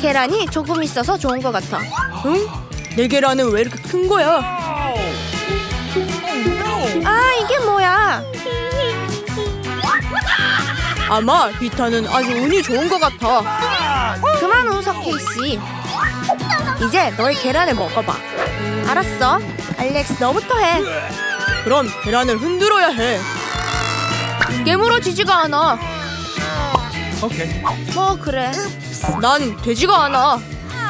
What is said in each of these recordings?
계란이 조금 있어서 좋은 것 같아. 응? 내 계란은 왜 이렇게 큰 거야? 아, 이게 뭐야? 아마 비타는 아주 운이 좋은 것 같아. 그만 웃어, 케이씨. 이제 너의 계란을 먹어봐. 알았어. 알렉스, 너부터 해. 그럼 계란을 흔들어야 해. 깨물어지지가 않아. 뭐, 그래. 난 되지가 않아.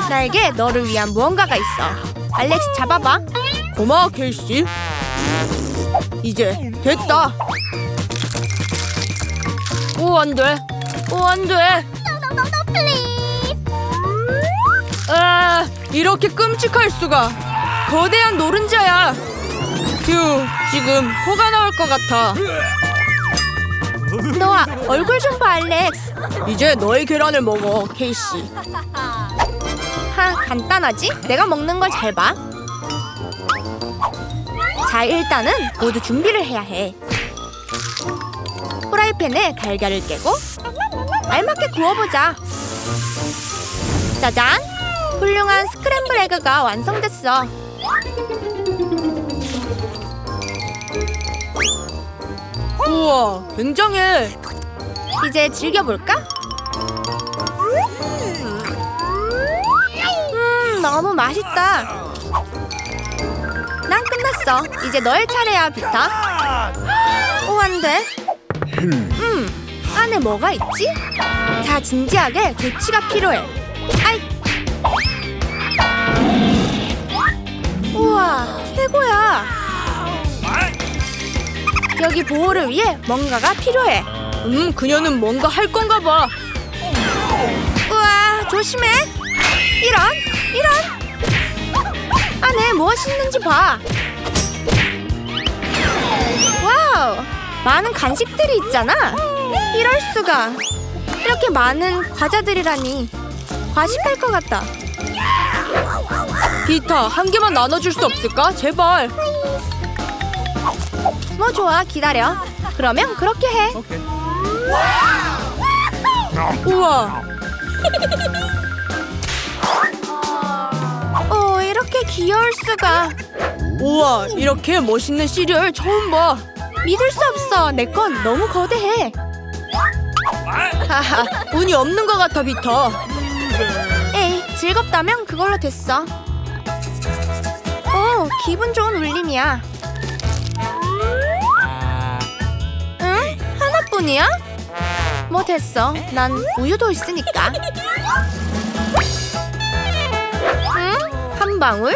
나에게 너를 위한 무언가가 있어. 알렉스, 잡아봐. 고마워, 케이씨. 이제 됐다. 오, 안 돼. 오, 안 돼. 아, 이렇게 끔찍할 수가. 거대한 노른자야. 휴, 지금 코가 나올 것 같아. 너 아, 얼굴 좀 봐, 알렉스. 이제 너의 계란을 먹어, 케이씨. 하, 간단하지? 내가 먹는 걸 잘 봐. 자, 일단은 모두 준비를 해야 해. 프라이팬에 달걀을 깨고 알맞게 구워보자. 짜잔! 훌륭한 스크램블 에그가 완성됐어. 우와, 굉장해. 이제 즐겨볼까? 음, 너무 맛있다. 난 끝났어. 이제 너의 차례야, 비타. 오, 안 돼. 음, 안에 뭐가 있지? 자, 진지하게 조치가 필요해. 아이. 우와, 최고야. 여기 보호를 위해 뭔가가 필요해. 음, 그녀는 뭔가 할 건가 봐. 우와 조심해 이런 이런 안에 무엇이 있는지 봐 와우 많은 간식들이 있잖아 이럴 수가 이렇게 많은 과자들이라니 과식할 것 같다 비타, 한 개만 나눠줄 수 없을까? 제발. 뭐 좋아 기다려 그러면 그렇게 해 우와, 오, 이렇게 귀여울 수가 우와, 이렇게 멋있는 시리얼 처음 봐. 믿을 수 없어 내 건 너무 거대해 하하, 운이 없는 것 같아, 비타. 에이, 즐겁다면 그걸로 됐어. 오, 기분 좋은 울림이야. 뿐이야? 뭐 됐어. 난 우유도 있으니까. 응? 한 방울?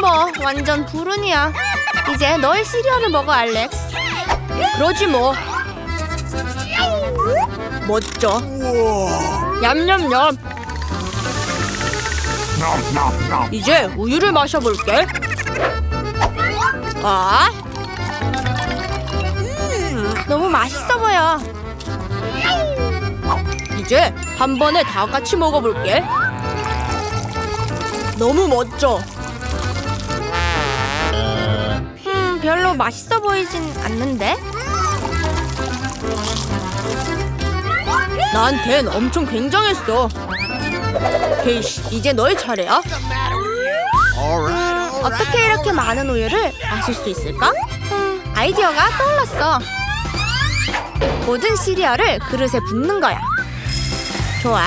뭐, 완전 불운이야. 이제 너의 시리얼을 먹어, 알렉스. 그러지 뭐. 멋져. 냠냠냠. 이제 우유를 마셔볼게. 아, 너무 맛있어 보여. 이제 한 번에 다 같이 먹어볼게. 너무 멋져. 음, 별로 맛있어 보이진 않는데? 나한텐 엄청 굉장했어. 케이씨, 이제 너의 차례야. 어떻게 이렇게 많은 우유를 마실 수 있을까? 음, 아이디어가 떠올랐어. 모든 시리얼을 그릇에 붓는 거야. 좋아.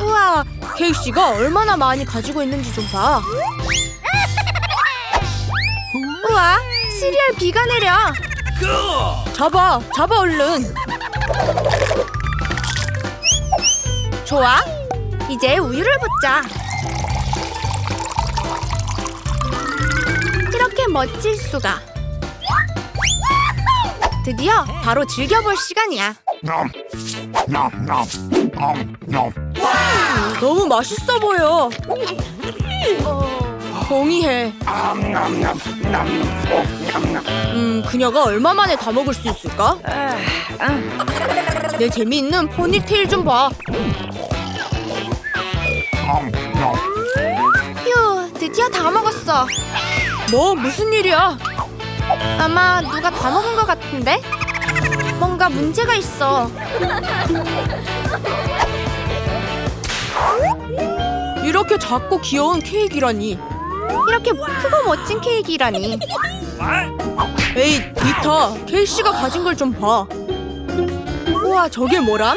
우와, 케이씨가 얼마나 많이 가지고 있는지 좀 봐. 우와, 시리얼 비가 내려. 잡아, 잡아 얼른. 좋아. 이제 우유를 붓자. 멋질 수가. 드디어 바로 즐겨볼 시간이야. 너무 맛있어 보여. 동의해. 음, 그녀가 얼마 만에 다 먹을 수 있을까? 내 재미있는 포니테일 좀 봐. 휴, 드디어 다 먹었어. 뭐 무슨 일이야? 아마 누가 다 먹은 것 같은데? 뭔가 문제가 있어. 이렇게 작고 귀여운 케이크라니. 이렇게 크고 멋진 케이크라니. 에이, 비타. 케이씨가 가진 걸 좀 봐. 우와, 저게 뭐람?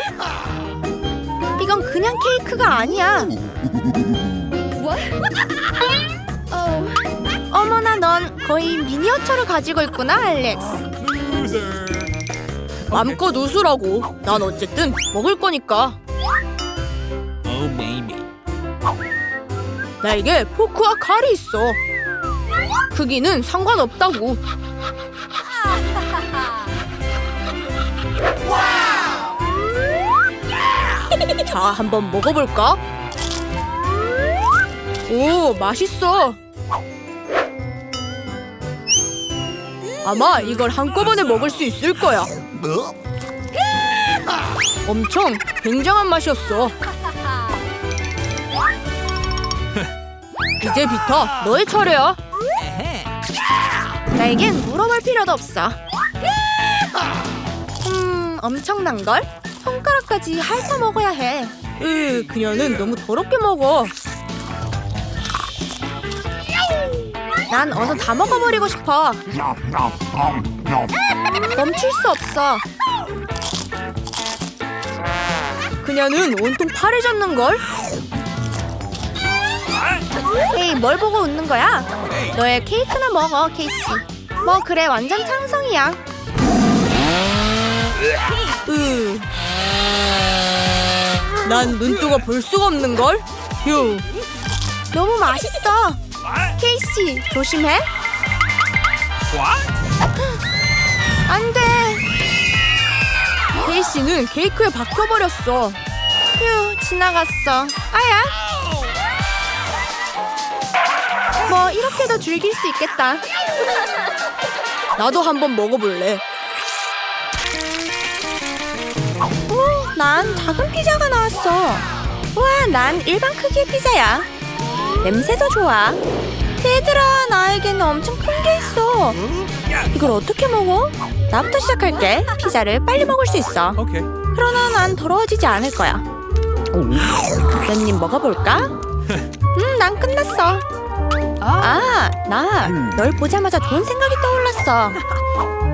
이건 그냥 케이크가 아니야. 어머나 넌 거의 미니어처를 가지고 있구나 알렉스. 맘껏 웃으라고. 난 어쨌든 먹을 거니까. Oh. 나에게 포크와 칼이 있어. 크기는 상관없다고. 자, 한번 먹어볼까? 오, 맛있어. 아마 이걸 한꺼번에 먹을 수 있을 거야. 엄청 굉장한 맛이었어. 이제 비타, 너의 차례야. 나에겐 물어볼 필요도 없어. 음, 엄청난 걸? 손가락까지 핥아 먹어야 해. 으, 그녀는 너무 더럽게 먹어. 난 어서 다 먹어버리고 싶어. 멈출 수 없어. 그녀는 온통 파래졌는 걸. 에이, 뭘 보고 웃는 거야? 너의 케이크나 먹어, 케이씨. 뭐 그래, 완전 창성이야. 으. 난 눈뜨고 볼 수가 없는 걸. 휴. 너무 맛있어. 케이씨, 조심해. 안 돼. 케이씨는 케이크에 박혀버렸어. 휴, 지나갔어. 아야. 뭐 이렇게도 즐길 수 있겠다. 나도 한번 먹어볼래. 오, 난 작은 피자가 나왔어. 우와, 난 일반 크기의 피자야. 냄새도 좋아. 얘들아, 나에게는 엄청 큰 게 있어. 이걸 어떻게 먹어? 나부터 시작할게. 피자를 빨리 먹을 수 있어. 그러나 난 더러워지지 않을 거야. 몇입 먹어볼까? 음, 난 끝났어. 아, 나 널 보자마자 좋은 생각이 떠올랐어.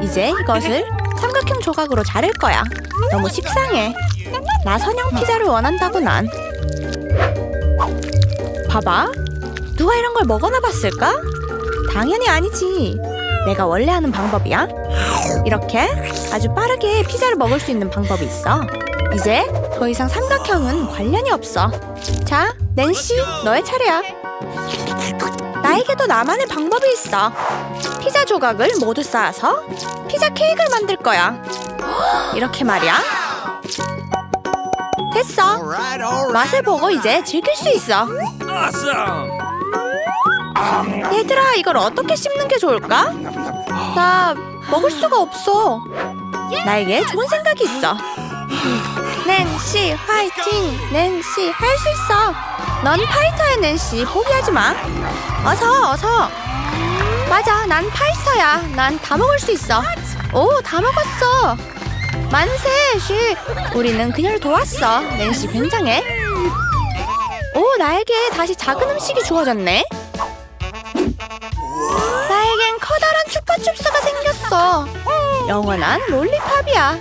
이제 이것을 삼각형 조각으로 자를 거야. 너무 식상해. 나 선형 피자를 원한다고 난. 봐봐. 누가 이런 걸 먹어나 봤을까? 당연히 아니지. 내가 원래 하는 방법이야. 이렇게 아주 빠르게 피자를 먹을 수 있는 방법이 있어. 이제 더 이상 삼각형은 관련이 없어. 자, 낸시, 너의 차례야. 나에게도 나만의 방법이 있어. 피자 조각을 모두 쌓아서 피자 케이크를 만들 거야. 이렇게 말이야. 됐어. 맛을 보고 이제 즐길 수 있어. Awesome. 얘들아, 이걸 어떻게 씹는 게 좋을까? 나 먹을 수가 없어. 나에게 좋은 생각이 있어. 낸시, 화이팅! 낸시, 할 수 있어. 넌 파이터야, 낸시. 포기하지 마. 어서, 어서. 맞아, 난 파이터야. 난 다 먹을 수 있어. 오, 다 먹었어. 만세, 쉬. 우리는 그녀를 도왔어. 낸시 굉장해. 오, 나에게 다시 작은 음식이 주어졌네. 나에겐 커다란 추파춥스가 생겼어. 영원한 롤리팝이야.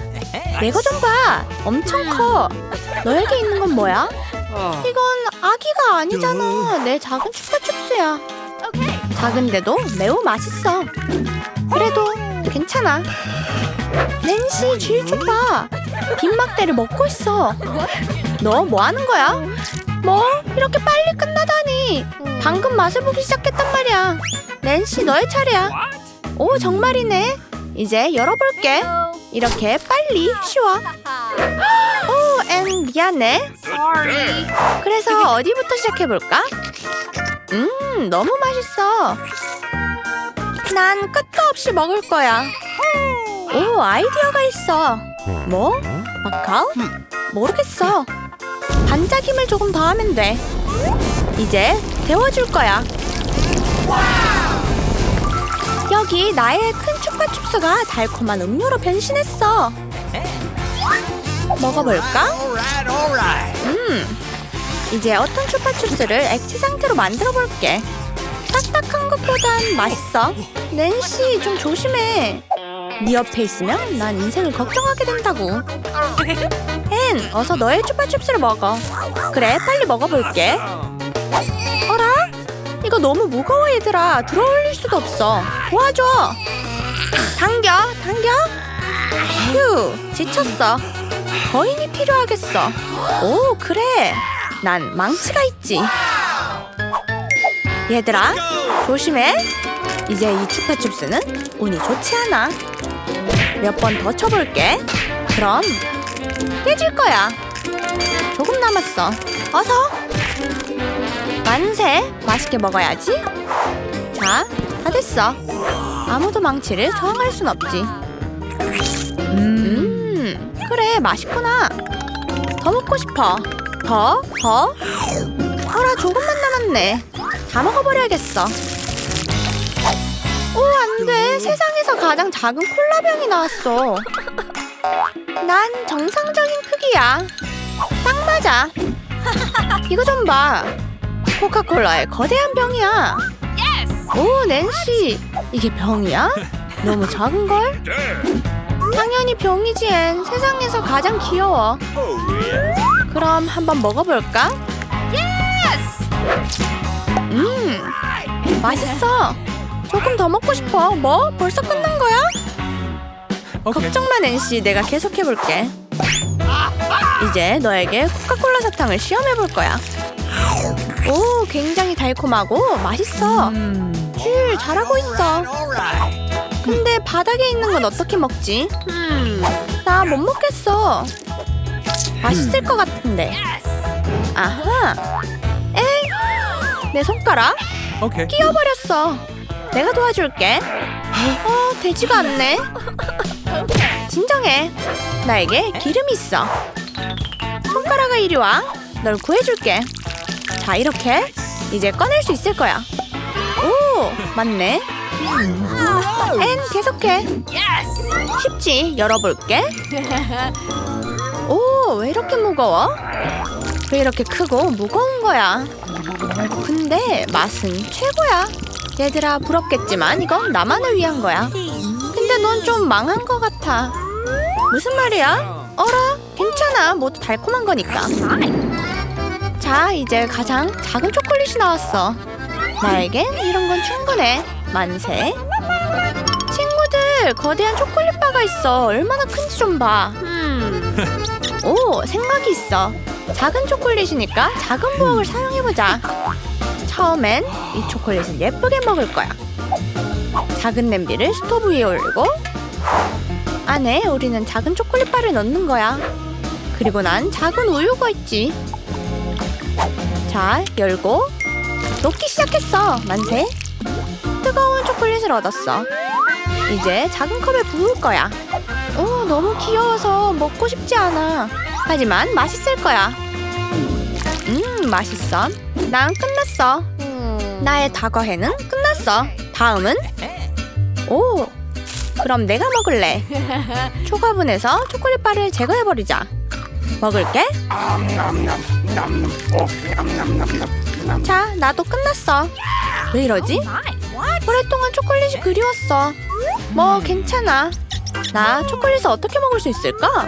내거 좀 봐. 엄청 커. 너에게 있는 건 뭐야? 이건 아기가 아니잖아. 내 작은 추파춥스야. 작은데도 매우 맛있어. 그래도 괜찮아. 낸시 봐. 빈막대를 먹고 있어. 너 뭐 하는 거야? 뭐? 이렇게 빨리 끝나다니. 방금 맛을 보기 시작했단 말이야. 낸시 너의 차례야. 오 정말이네. 이제 열어볼게. 이렇게 빨리 쉬워. 오, 앤 미안해. 그래서 어디부터 시작해볼까? 음, 너무 맛있어. 난 끝도 없이 먹을 거야. 오, 아이디어가 있어. 뭐? 마카오? 모르겠어. 반짝임을 조금 더 하면 돼. 이제 데워줄 거야. 여기 나의 큰 추파춥스가 달콤한 음료로 변신했어. 먹어볼까? 음, 이제 어떤 chupa춥스를 액체 상태로 만들어 볼게. 딱딱한 것보단 맛있어. 낸시 좀 조심해. 네 옆에 있으면 난 인생을 걱정하게 된다고. 앤, 어서 너의 chupa춥스를 먹어. 그래, 빨리 먹어볼게. 어라? 이거 너무 무거워 얘들아. 들어 올릴 수도 없어. 도와줘. 당겨, 당겨. 휴, 지쳤어. 거인이 필요하겠어. 오, 그래. 난 망치가 있지. 얘들아, 조심해. 이제 이 추파춥스는 운이 좋지 않아. 몇 번 더 쳐볼게. 그럼 깨질 거야. 조금 남았어. 어서. 만세. 맛있게 먹어야지. 자, 다 됐어. 아무도 망치를 저항할 순 없지. 음, 그래, 맛있구나. 더 먹고 싶어. 더, 더. 어라, 조금만 남았네. 다 먹어버려야겠어. 오, 안 돼. 세상에서 가장 작은 콜라병이 나왔어. 난 정상적인 크기야. 딱 맞아. 이거 좀 봐. 코카콜라의 거대한 병이야. 오, 낸시. 이게 병이야? 너무 작은걸? 당연히 병이지, 앤. 세상에서 가장 귀여워. 그럼 한번 먹어볼까? 음, 맛있어. 조금 더 먹고 싶어. 뭐? 벌써 끝난 거야? 걱정 마, 낸시. 내가 계속 해볼게. 이제 너에게 코카콜라 사탕을 시험해볼 거야. 오, 굉장히 달콤하고 맛있어. 줄 잘하고 있어. 근데 바닥에 있는 건 어떻게 먹지? 나못 먹겠어. 맛있을 것 같은데. 아하. 에이, 내 손가락. 끼어버렸어. 내가 도와줄게. 어, 되지가 않네. 진정해. 나에게 기름이 있어. 손가락아 이리 와. 널 구해줄게. 자, 이렇게 이제 꺼낼 수 있을 거야. 오, 맞네. 앤 계속해. 쉽지. 열어볼게. 오, 왜 이렇게 무거워? 왜 이렇게 크고 무거운 거야? 근데 맛은 최고야. 얘들아 부럽겠지만 이건 나만을 위한 거야. 근데 넌 좀 망한 것 같아. 무슨 말이야? 어라, 괜찮아. 모두 달콤한 거니까. 자, 이제 가장 작은 초콜릿이 나왔어. 나에겐 이런 건 충분해. 만세. 친구들, 거대한 초콜릿 바가 있어. 얼마나 큰지 좀 봐. 오, 생각이 있어. 작은 초콜릿이니까 작은 부엌을 사용해보자. 처음엔 이 초콜릿을 예쁘게 먹을 거야. 작은 냄비를 스토브 위에 올리고 안에 우리는 작은 초콜릿 바를 넣는 거야. 그리고 난 작은 우유가 있지. 자, 열고 녹기 시작했어. 만세. 뜨거운 초콜릿을 얻었어. 이제 작은 컵에 부을 거야. 오, 너무 귀여워서 먹고 싶지 않아. 하지만 맛있을 거야. 음, 맛있어. 난 끝났어. 나의 다과회는 끝났어. 다음은? 오, 그럼 내가 먹을래. 초가분해서 초콜릿 바를 제거해버리자. 먹을게. 자, 나도 끝났어. 왜 이러지? 오랫동안 초콜릿이 그리웠어. 뭐, 괜찮아. 나 초콜릿을 어떻게 먹을 수 있을까?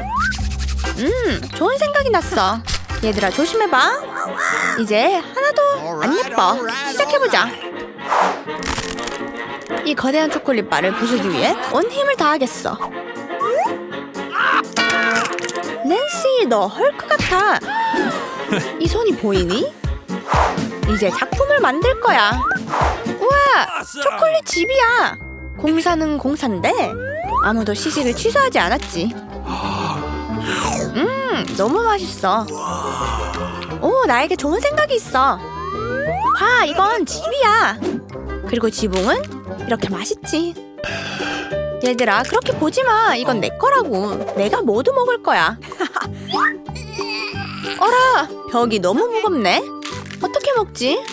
음, 좋은 생각이 났어. 얘들아, 조심해봐. 이제 하나도 안 예뻐. 시작해보자. 이 거대한 초콜릿 바를 부수기 위해 온 힘을 다하겠어. 낸시, 너 헐크 같아. 이 손이 보이니? 이제 작품을 만들 거야. 우와, 초콜릿 집이야. 공사는 공사인데 아무도 시식을 취소하지 않았지. 음, 너무 맛있어. 오, 나에게 좋은 생각이 있어. 봐, 이건 집이야. 그리고 지붕은 이렇게 맛있지. 얘들아, 그렇게 보지 마. 이건 내 거라고. 내가 모두 먹을 거야. 어라, 벽이 너무 무겁네. 어떻게 먹지?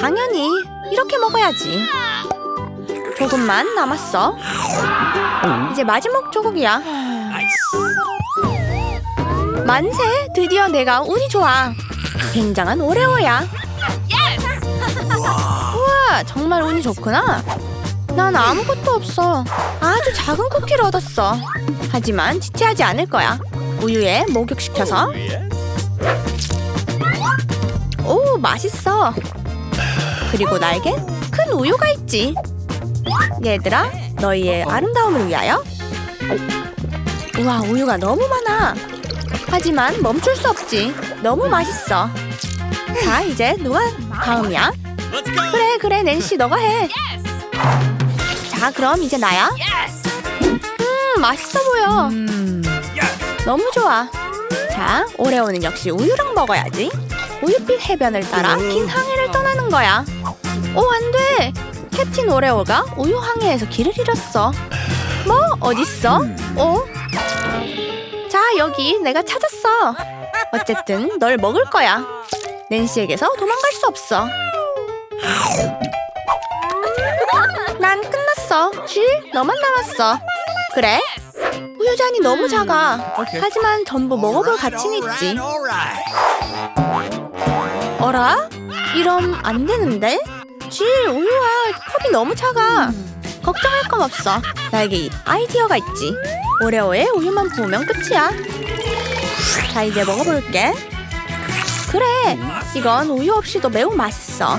당연히 이렇게 먹어야지. 조금만 남았어. 이제 마지막 조각이야. 만세! 드디어 내가 운이 좋아. 굉장한 오레오야. 우와, 정말 운이 좋구나. 난 아무것도 없어. 아주 작은 쿠키를 얻었어. 하지만 지체하지 않을 거야. 우유에 목욕시켜서. 오, 맛있어. 그리고 나에겐 큰 우유가 있지. 얘들아, 너희의 아름다움을 위하여. 우와, 우유가 너무 많아. 하지만 멈출 수 없지. 너무 맛있어. 자, 이제 누가 다음이야? 그래, 그래, 낸시 너가 해. 자, 그럼 이제 나야. 음, 맛있어 보여. 너무 좋아. 자, 오레오는 역시 우유랑 먹어야지. 우유빛 해변을 따라 긴 항해를 떠나는 거야. 오, 안 돼. 캡틴 오레오가 우유 항해에서 길을 잃었어. 뭐? 어딨어? 어? 자, 여기 내가 찾았어. 어쨌든 널 먹을 거야. 낸시에게서 도망갈 수 없어. 난 끝났어. 쉿, 너만 남았어. 그래? 우유잔이 너무 작아. 하지만 전부 먹어볼 가치는 있지. 어라? 이럼 안 되는데? 쉿, 우유와 컵이 너무 작아. 걱정할 건 없어. 나에게 이 아이디어가 있지. 오레오에 우유만 부으면 끝이야. 자, 이제 먹어볼게. 그래, 이건 우유 없이도 매우 맛있어.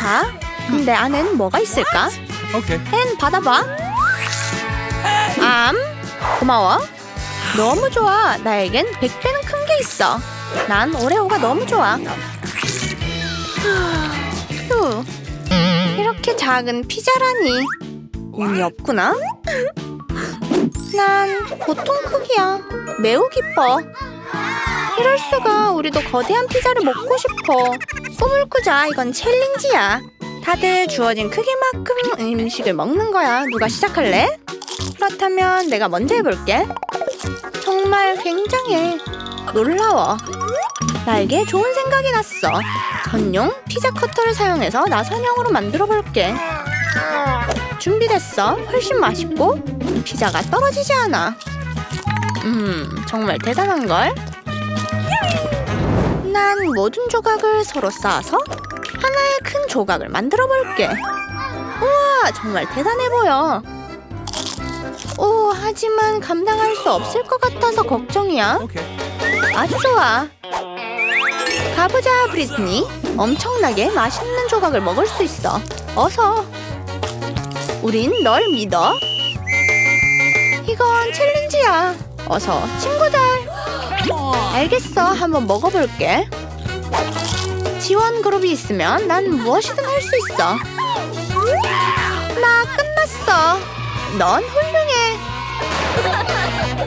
자, 근데 안엔 뭐가 있을까? 앤 받아봐. 암, 고마워. 너무 좋아. 나에겐 100배는 큰 게 있어. 난 오레오가 너무 좋아. 휴, 이렇게 작은 피자라니. 운이 없구나. 난 보통 크기야. 매우 기뻐. 이럴 수가 우리도 거대한 피자를 먹고 싶어. 꿈을 꾸자. 이건 챌린지야. 다들 주어진 크기만큼 음식을 먹는 거야. 누가 시작할래? 그렇다면 내가 먼저 해볼게. 정말 굉장해. 놀라워. 나에게 좋은 생각이 났어. 전용 피자 커터를 사용해서 나선형으로 만들어 볼게. 준비됐어. 훨씬 맛있고 피자가 떨어지지 않아. 음, 정말 대단한 걸. 난 모든 조각을 서로 쌓아서 하나의 큰 조각을 만들어 볼게. 우와, 정말 대단해 보여. 오, 하지만 감당할 수 없을 것 같아서 걱정이야. 아주 좋아. 가보자, 브리트니. 엄청나게 맛있는 조각을 먹을 수 있어. 어서. 우린 널 믿어. 이건 챌린지야. 어서, 친구들. 알겠어. 한번 먹어볼게. 지원 그룹이 있으면 난 무엇이든 할 수 있어. 나 끝났어. 넌 훌륭해.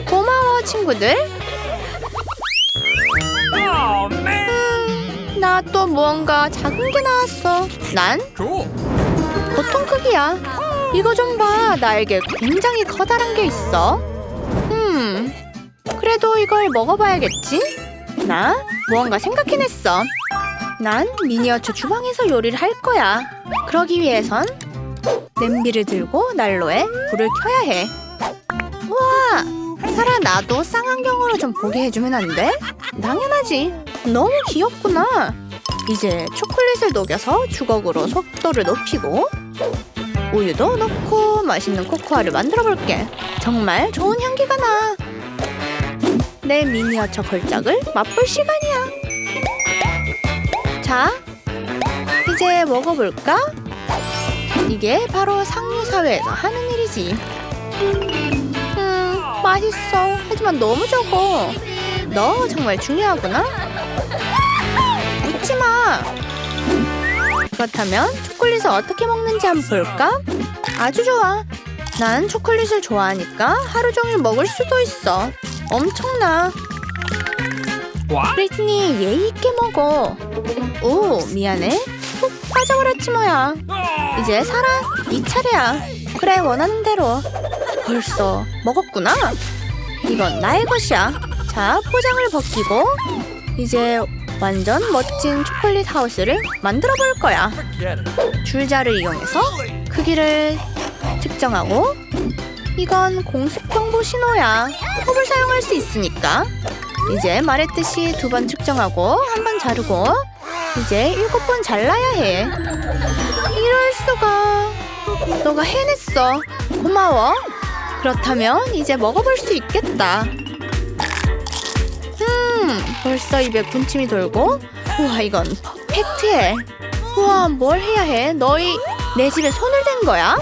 고마워, 친구들. 나또 무언가 작은 게 나왔어. 난. 보통 크기야. 이거 좀 봐. 나에게 굉장히 커다란 게 있어. 음, 그래도 이걸 먹어봐야겠지? 나 무언가 생각해냈어. 난 미니어처 주방에서 요리를 할 거야. 그러기 위해선 냄비를 들고 난로에 불을 켜야 해. 우와, 사라 나도 쌍안경으로 좀 보게 해주면 안 돼? 당연하지. 너무 귀엽구나. 이제 초콜릿을 녹여서 주걱으로 속도를 높이고 우유도 넣고 맛있는 코코아를 만들어 볼게. 정말 좋은 향기가 나. 내 미니어처 걸작을 맛볼 시간이야. 자, 이제 먹어볼까? 이게 바로 상류 사회에서 하는 일이지. 음, 맛있어. 하지만 너무 적어. 너 정말 중요하구나. 웃지 마. 그렇다면 초콜릿을 어떻게 먹는지 한번 볼까? 아주 좋아. 난 초콜릿을 좋아하니까 하루 종일 먹을 수도 있어. 엄청나. 브리트니 예의 있게 먹어. 오 미안해. 푹 빠져버렸지 뭐야. 이제 살아. 네 차례야. 그래 원하는 대로. 벌써 먹었구나. 이건 나의 것이야. 자 포장을 벗기고 이제 완전 멋진 초콜릿 하우스를 만들어 볼 거야. 줄자를 이용해서 크기를 측정하고 이건 공습 경보 신호야. 컵을 사용할 수 있으니까. 이제 말했듯이 두 번 측정하고 한 번 자르고 이제 일곱 번 잘라야 해. 이럴 수가. 너가 해냈어. 고마워. 그렇다면 이제 먹어볼 수 있겠다. 음, 벌써 입에 군침이 돌고. 우와, 이건 퍼펙트해. 우와, 뭘 해야 해? 너희 내 집에 손을 댄 거야?